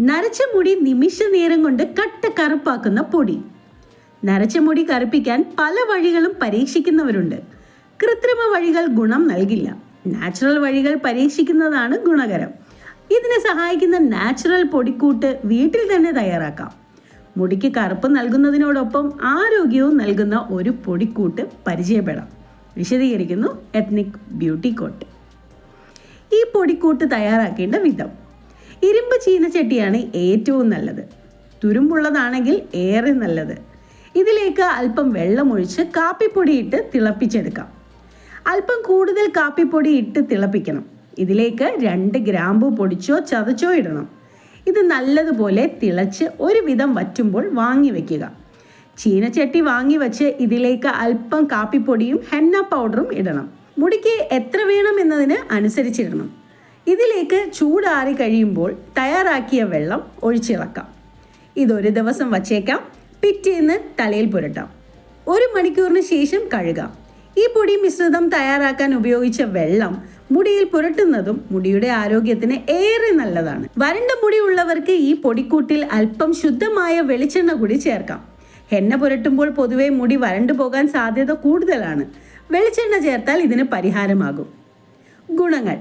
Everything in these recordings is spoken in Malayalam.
നരച്ച മുടി നിമിഷ നേരം കൊണ്ട് കട്ട കറുപ്പാക്കുന്ന പൊടി. നരച്ച മുടി കറുപ്പിക്കാൻ പല വഴികളും പരീക്ഷിക്കുന്നവരുണ്ട്. കൃത്രിമ വഴികൾ ഗുണം നൽകില്ല. നാച്ചുറൽ വഴികൾ പരീക്ഷിക്കുന്നതാണ് ഗുണകരം. ഇതിനെ സഹായിക്കുന്ന നാച്ചുറൽ പൊടിക്കൂട്ട് വീട്ടിൽ തന്നെ തയ്യാറാക്കാം. മുടിക്ക് കറുപ്പ് നൽകുന്നതിനോടൊപ്പം ആരോഗ്യവും നൽകുന്ന ഒരു പൊടിക്കൂട്ട് പരിചയപ്പെടാം. വിശദീകരിക്കുന്നു എത്നിക് ബ്യൂട്ടി കോട്ട്. ഈ പൊടിക്കൂട്ട് തയ്യാറാക്കേണ്ട വിധം. ഇരുമ്പ് ചീനച്ചട്ടിയാണ് ഏറ്റവും നല്ലത്. തുരുമ്പുള്ളതാണെങ്കിൽ ഏറെ നല്ലത്. ഇതിലേക്ക് അല്പം വെള്ളമൊഴിച്ച് കാപ്പിപ്പൊടി ഇട്ട് തിളപ്പിച്ചെടുക്കാം. അല്പം കൂടുതൽ കാപ്പിപ്പൊടി ഇട്ട് തിളപ്പിക്കണം. ഇതിലേക്ക് രണ്ട് ഗ്രാമ്പു പൊടിച്ചോ ചതച്ചോ ഇടണം. ഇത് നല്ലതുപോലെ തിളച്ച് ഒരുവിധം വറ്റുമ്പോൾ വാങ്ങി വെക്കുക. ചീനച്ചട്ടി വാങ്ങി വെച്ച് ഇതിലേക്ക് അല്പം കാപ്പിപ്പൊടിയും ഹെന്ന പൗഡറും ഇടണം. മുടിക്ക് എത്ര വേണം എന്നതിന് അനുസരിച്ചിടണം. ഇതിലേക്ക് ചൂടാറി കഴിയുമ്പോൾ തയ്യാറാക്കിയ വെള്ളം ഒഴിച്ചിളക്കാം ഇതൊരു ദിവസം വച്ചേക്കാം. പിറ്റേന്ന് തലയിൽ പുരട്ടാം. ഒരു മണിക്കൂറിന് ശേഷം കഴുകാം. ഈ പൊടി മിശ്രിതം തയ്യാറാക്കാൻ ഉപയോഗിച്ച വെള്ളം മുടിയിൽ പുരട്ടുന്നതും മുടിയുടെ ആരോഗ്യത്തിന് ഏറെ നല്ലതാണ്. വരണ്ട മുടി ഉള്ളവർക്ക് ഈ പൊടിക്കൂട്ടിൽ അല്പം ശുദ്ധമായ വെളിച്ചെണ്ണ കൂടി ചേർക്കാം. എണ്ണ പുരട്ടുമ്പോൾ പൊതുവെ മുടി വരണ്ടു പോകാൻ സാധ്യത കൂടുതലാണ്. വെളിച്ചെണ്ണ ചേർത്താൽ ഇതിന് പരിഹാരമാകും. ഗുണങ്ങൾ.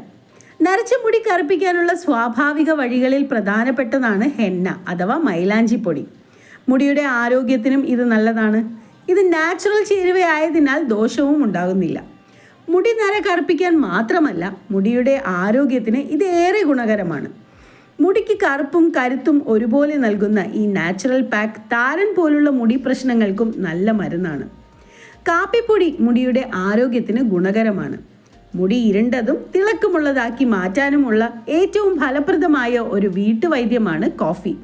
നരച്ച മുടി കറുപ്പിക്കാനുള്ള സ്വാഭാവിക വഴികളിൽ പ്രധാനപ്പെട്ടതാണ് ഹെന്ന അഥവാ മൈലാഞ്ചി പൊടി. മുടിയുടെ ആരോഗ്യത്തിനും ഇത് നല്ലതാണ്. ഇത് നാച്ചുറൽ ചേരുവയായതിനാൽ ദോഷവും ഉണ്ടാകുന്നില്ല. മുടി നര കറുപ്പിക്കാൻ മാത്രമല്ല മുടിയുടെ ആരോഗ്യത്തിന് ഇത് ഏറെ ഗുണകരമാണ്. മുടിക്ക് കറുപ്പും കരുത്തും ഒരുപോലെ നൽകുന്ന ഈ നാച്ചുറൽ പാക്ക് താരൻ പോലുള്ള മുടി പ്രശ്നങ്ങൾക്കും നല്ല മരുന്നാണ്. കാപ്പിപ്പൊടി മുടിയുടെ ആരോഗ്യത്തിന് ഗുണകരമാണ്. മുടി ഇരുണ്ടതും തിളക്കമുള്ളതാക്കി മാറ്റാനുമുള്ള ഏറ്റവും ഫലപ്രദമായ ഒരു വീട്ടുവൈദ്യമാണ് കോഫി.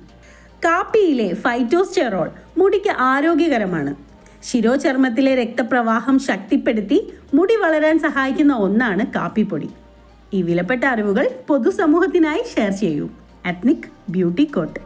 കാപ്പിയിലെ ഫൈറ്റോസ്റ്റെറോൾ മുടിക്ക് ആരോഗ്യകരമാണ്. ശിരോചർമ്മത്തിലെ രക്തപ്രവാഹം ശക്തിപ്പെടുത്തി മുടി വളരാൻ സഹായിക്കുന്ന ഒന്നാണ് കാപ്പിപ്പൊടി. ഈ വിലപ്പെട്ട അറിവുകൾ പൊതുസമൂഹത്തിനായി ഷെയർ ചെയ്യൂ. അത്നിക് ബ്യൂട്ടി കോട്ട്